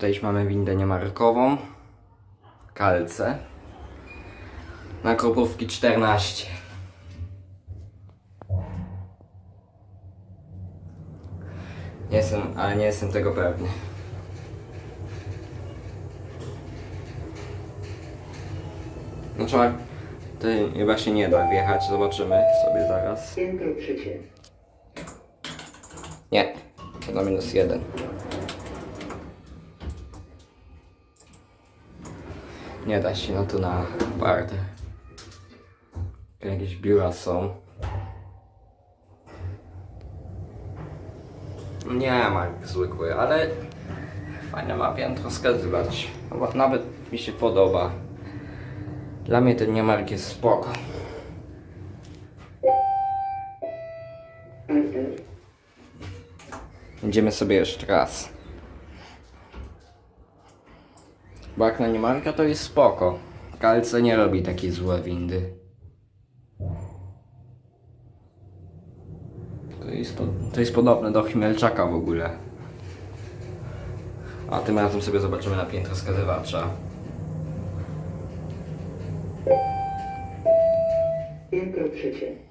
Tutaj już mamy windę niemarkową. Kalce. Na kropówki 14. Nie jestem, ale nie jestem tego pewny. No trzeba, to chyba się nie da wjechać, zobaczymy sobie zaraz. Nie, to na minus jeden. Nie da się, no tu na parter. Jakieś biura są. Nie ma jak zwykły, ale fajne ma piętro wskazywać. Chyba Nawet mi się podoba. Dla mnie ten niemark jest spoko. Alter. Idziemy sobie jeszcze raz. Bo jak na niemarka to jest spoko. Kalce nie robi takiej złe windy. To jest, to jest podobne do Chmielczaka w ogóle. A tym razem sobie zobaczymy na piętro wskazywacza. Piętro trzecie.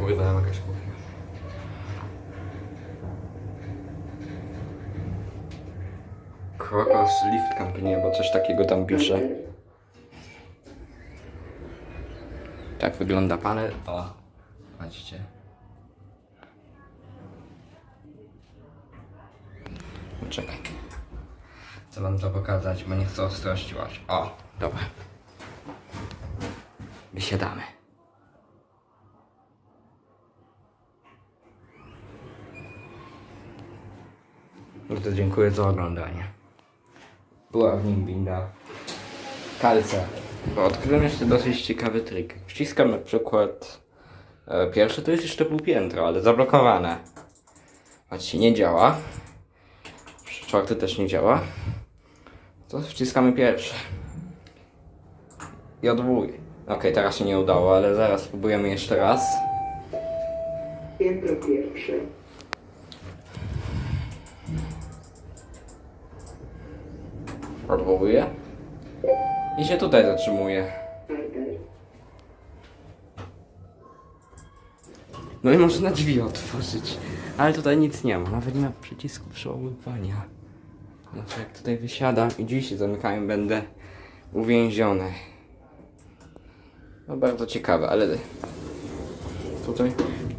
Opowiadałem jakaś kuchnia. Krokos Lift Company, bo coś takiego tam pisze. Tak wygląda panel. O, patrzcie. Czekaj. Chcę wam to pokazać, bo nie chcę ostrości łać. O, dobra. Wysiadamy. Bardzo dziękuję za oglądanie. Była w nim winda. Kalce. Odkryłem jeszcze dosyć ciekawy trik. Wciskam na przykład e, pierwsze, to jest jeszcze pół piętro, ale zablokowane. Patrzcie, nie działa. Czwarty też nie działa. To wciskamy pierwsze. I odwołuję. Okej, teraz się nie udało, ale zaraz spróbujemy jeszcze raz. Piętro pierwsze. Odwołuję. I się tutaj zatrzymuję. Alter. No i można drzwi otworzyć. Ale tutaj nic nie ma, nawet nie ma przycisku przeładowania. Znaczy jak tutaj wysiadam i drzwi się zamykają, będę uwięziony. No bardzo ciekawe, ale tutaj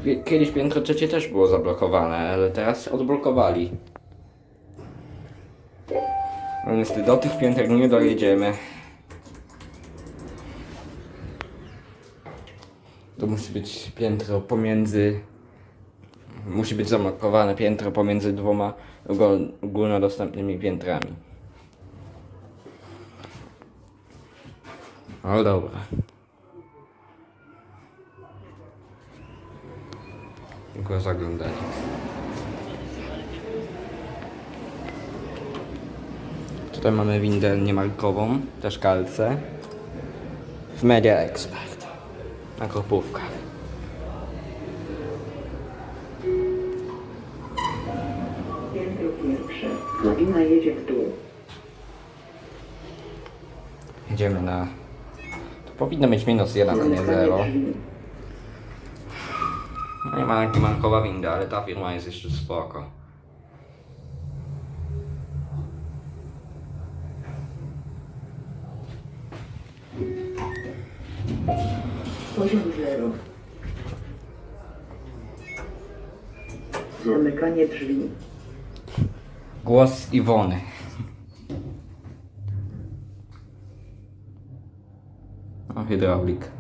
kie- kiedyś piętro trzecie też było zablokowane, ale teraz odblokowali. No niestety do tych pięter nie dojedziemy. To musi być piętro pomiędzy. Musi być zablokowane piętro pomiędzy dwoma ogól- ogólnodostępnymi piętrami. Ale dobra. Dziękuję za oglądanie. Tutaj mamy windę niemarkową, też kalce. W Media Expert. Na kopówkach. Piętro pierwsze. Drabina jedzie w dół. Idziemy na... To powinno być minus 1, a nie 0. drzwi. No nie ma niemarkowa winda, ale ta firma jest jeszcze spoko. Poziom zero. Zamykanie drzwi. Głos Iwony. O, hydraulik.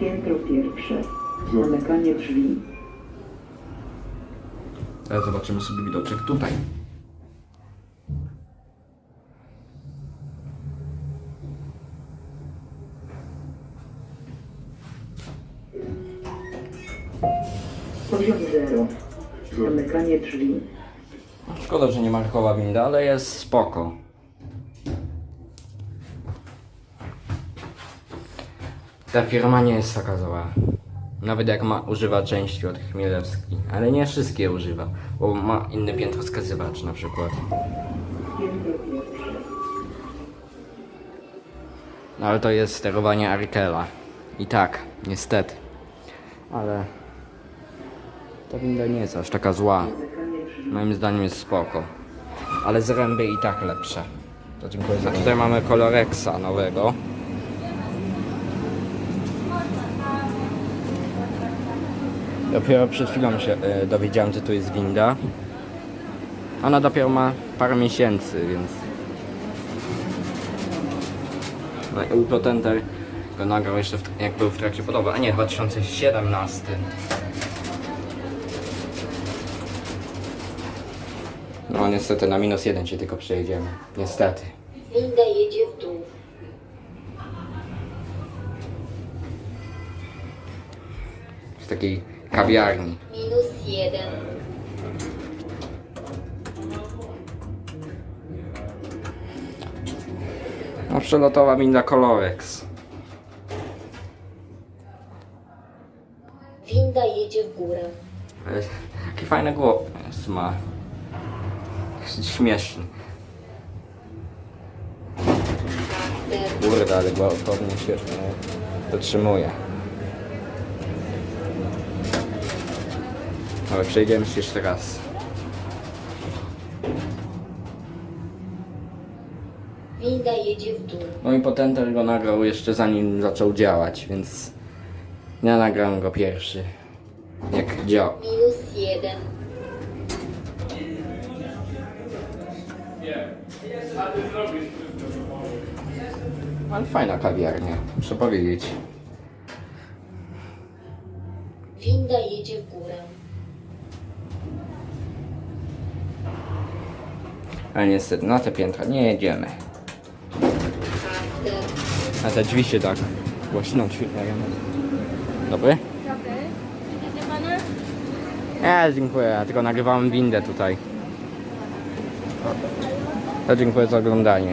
Piętro pierwsze. Zamykanie drzwi. Zobaczymy sobie widoczek tutaj. Poziom 0. Zamykanie drzwi. Szkoda, że nie markowa winda, ale jest spoko. Ta firma nie jest taka zła. Nawet jak ma, używa części od Chmielewski. Ale nie wszystkie używa, bo ma inny piętroskazywacz na przykład. No ale to jest sterowanie Arkela. I tak, niestety. Ale ta winda nie jest aż taka zła. Moim zdaniem jest spoko. Ale zręby i tak lepsze. To dziękuję za Tutaj mamy Colorexa nowego. Dopiero przed chwilą się e, dowiedziałem, że tu jest winda. Ona dopiero ma parę miesięcy, więc... No i Upotenter go nagrał jeszcze w, jak był w trakcie podoby, a nie, 2017. No niestety na minus jeden się tylko przejedziemy. Niestety. Winda jedzie w dół. W takiej kawiarni. Minus jeden. No przelotowa winda Colorex. Winda jedzie w górę. Jaki fajny głos ma. Śmieszny. Kurde, ale gwałtownie się dotrzymuje. Ale przejdziemy się jeszcze raz. Winda jedzie w dół. No i Potenter go nagrał jeszcze zanim zaczął działać, więc ja nagrałem go pierwszy. Jak działa. Minus jeden. Ale fajna kawiarnia, muszę powiedzieć. Winda jedzie w górę. Ale niestety na te piętra nie jedziemy. A te drzwi się tak głośno otwierają. Dobry? Nie, dziękuję, ja tylko nagrywałem windę tutaj. To dziękuję za oglądanie.